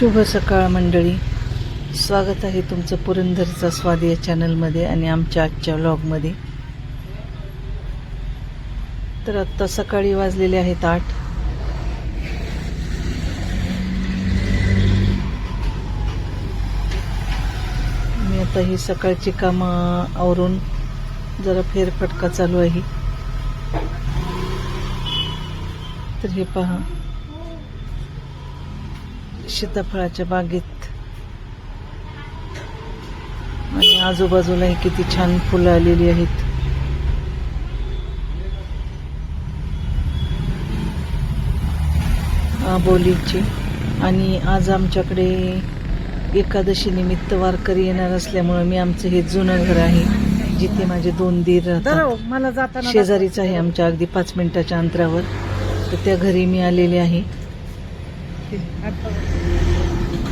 शुभ सकाळ मंडळी. स्वागत आहे तुमचं पुरंदरचा स्वाद या चॅनलमध्ये आणि आमच्या आजच्या व्लॉगमध्ये. तर आत्ता सकाळी वाजलेले आहेत आठ. मी आता ही सकाळची कामं आवरून जरा फेरफटका चालू आहे. तर हे पहा. सीताफळाच्या बागेत. आणि आजूबाजूलाही किती छान फुलं आलेली आहेत. आबोलीची. आणि आज आमच्याकडे एकादशी निमित्त वारकरी येणार असल्यामुळं मी आमचं हे जुनं घर आहे जिथे माझे दोन दीर राहतात. मला जाताना शेजारीच आहे आमच्या अगदी पाच मिनिटाच्या अंतरावर. तर त्या घरी मी आलेले आहे.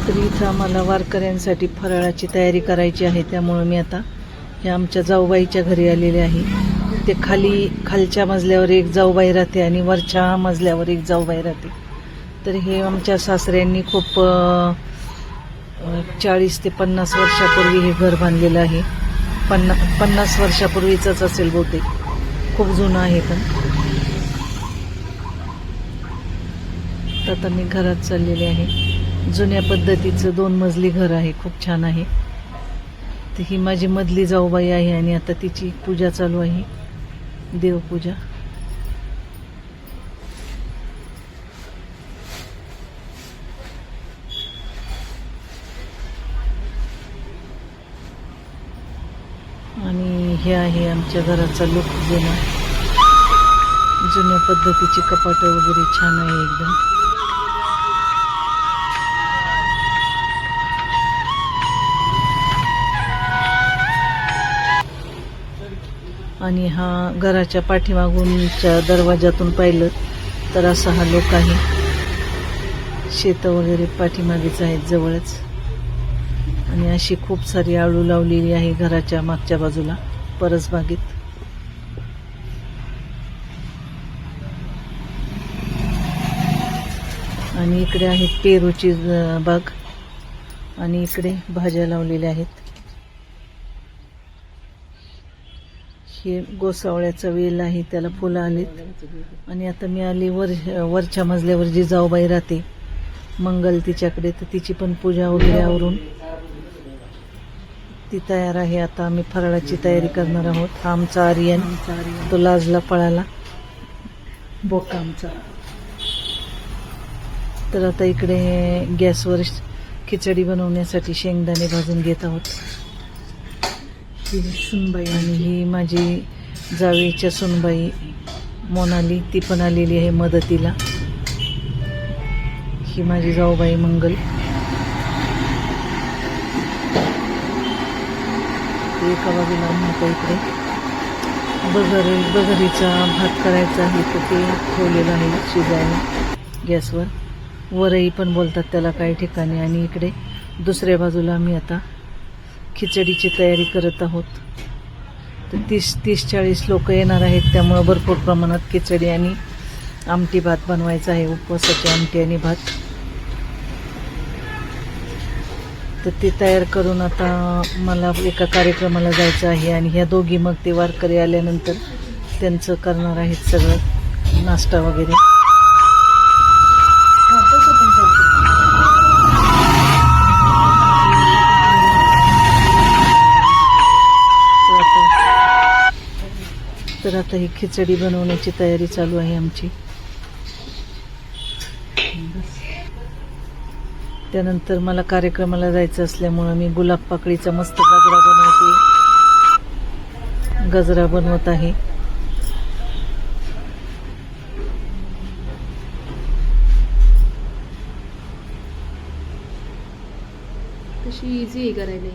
तर इथं आम्हाला वारकऱ्यांसाठी फराळाची तयारी करायची आहे त्यामुळं मी आता हे आमच्या जाऊबाईच्या घरी आलेले आहे. ते खाली खालच्या मजल्यावर एक जाऊबाई राहते आणि वरच्या मजल्यावर एक जाऊबाई राहते. तर हे आमच्या सासऱ्यांनी खूप चाळीस ते पन्नास वर्षापूर्वी हे घर बांधलेलं आहे. पन्ना पन्नास वर्षापूर्वीचंच असेल बहुतेक. खूप जुनं आहे पण. तर आता मी घरात चाललेले आहे. जुन्या पद्धतीचं दोन मजली घर आहे खूप छान आहे. तर ही माझी मधली जाऊबाई आहे आणि आता तिची पूजा चालू आहे. देवपूजा. आणि हे आहे आमच्या घराचा लुक जुना. जुन्या पद्धतीची कपाटं वगैरे छान आहे एकदम. आणि हा घराच्या पाठीमागूनच्या दरवाजातून पाहिलं तर असा हा लोक आहे. शेतं वगैरे पाठीमागेच आहेत जवळच. आणि अशी खूप सारी आळू लावलेली आहे घराच्या मागच्या बाजूला परसबागेत आणि इकडे आहेत पेरूची बाग. आणि इकडे भाज्या लावलेल्या आहेत. हे गोसावळ्याचा वेल आहे त्याला फुलं आलीत. आणि आता मी आली वर वरच्या मजल्यावर जी जाऊबाई राहते मंगल तिच्याकडे तर तिची पण पूजा वगैरे आवरून ती तयार आहे. आता आम्ही फराळाची तयारी करणार आहोत. हा आमचा आर्यन तो लाजला पळाला. बोका आमचा. तर आता इकडे गॅसवर खिचडी बनवण्यासाठी शेंगदाणे भाजून घेत आहोत. सुनबाई आणि ही माझी जावेच्या सुनबाई. मोनाली ती पण आलेली आहे मदतीला. ही माझी जाऊबाई मंगल. एका बाजूला मोठा इकडे. बगर बगरीचा भात करायचा आहे तर ते ठेवलेलं आहे शिजायला. गॅसवर. वरई पण बोलतात त्याला काही ठिकाणी आणि इकडे. दुसऱ्या बाजूला आम्ही आता खिचडीची तयारी करत आहोत. तर तीस तीस चाळीस लोक येणार आहेत त्यामुळं भरपूर प्रमाणात खिचडी आणि आमटी भात बनवायचा आहे उपवासाची आमटी आणि भात. तर ते तयार करून आता मला एका कार्यक्रमाला जायचं आहे आणि ह्या दोघी मग ते वारकरी आल्यानंतर त्यांचं करणार आहेत सगळं नाश्ता वगैरे. तर आता ही खिचडी बनवण्याची तयारी चालू आहे आमची. त्यानंतर मला कार्यक्रमाला जायचं असल्यामुळं मी गुलाब पाकळीचा मस्त गजरा बनवते. गजरा बनवत आहे. कशी इझी करायला.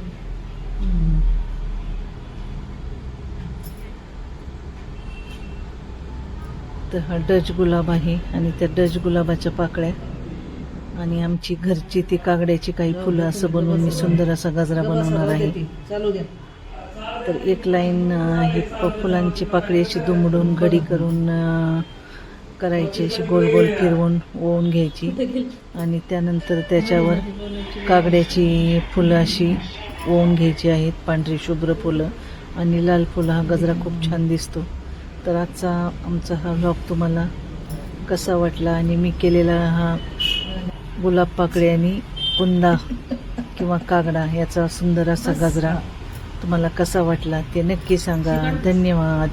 तर हा डच गुलाब आहे आणि त्या डच गुलाबाच्या पाकळ्या. आणि आमची घरची ती कागड्याची काही फुलं असं बनवून मी सुंदर असा गजरा बनवणार आहे. तर एक लाईन हे फुलांची पाकळी अशी दुमडून घडी करून करायची अशी गोल गोल फिरवून ओवून घ्यायची. आणि त्यानंतर त्याच्यावर कागड्याची फुलं अशी ओवून घ्यायची आहेत पांढरी शुभ्र फुलं. आणि लाल फुलं हा गजरा खूप छान दिसतो. तर आजचा आमचा हा व्लॉग तुम्हाला कसा वाटला आणि मी केलेला हा गुलाब पाकळी आणि कुंदा किंवा कागडा याचा सुंदर असा. गजरा तुम्हाला कसा वाटला ते नक्की सांगा. धन्यवाद.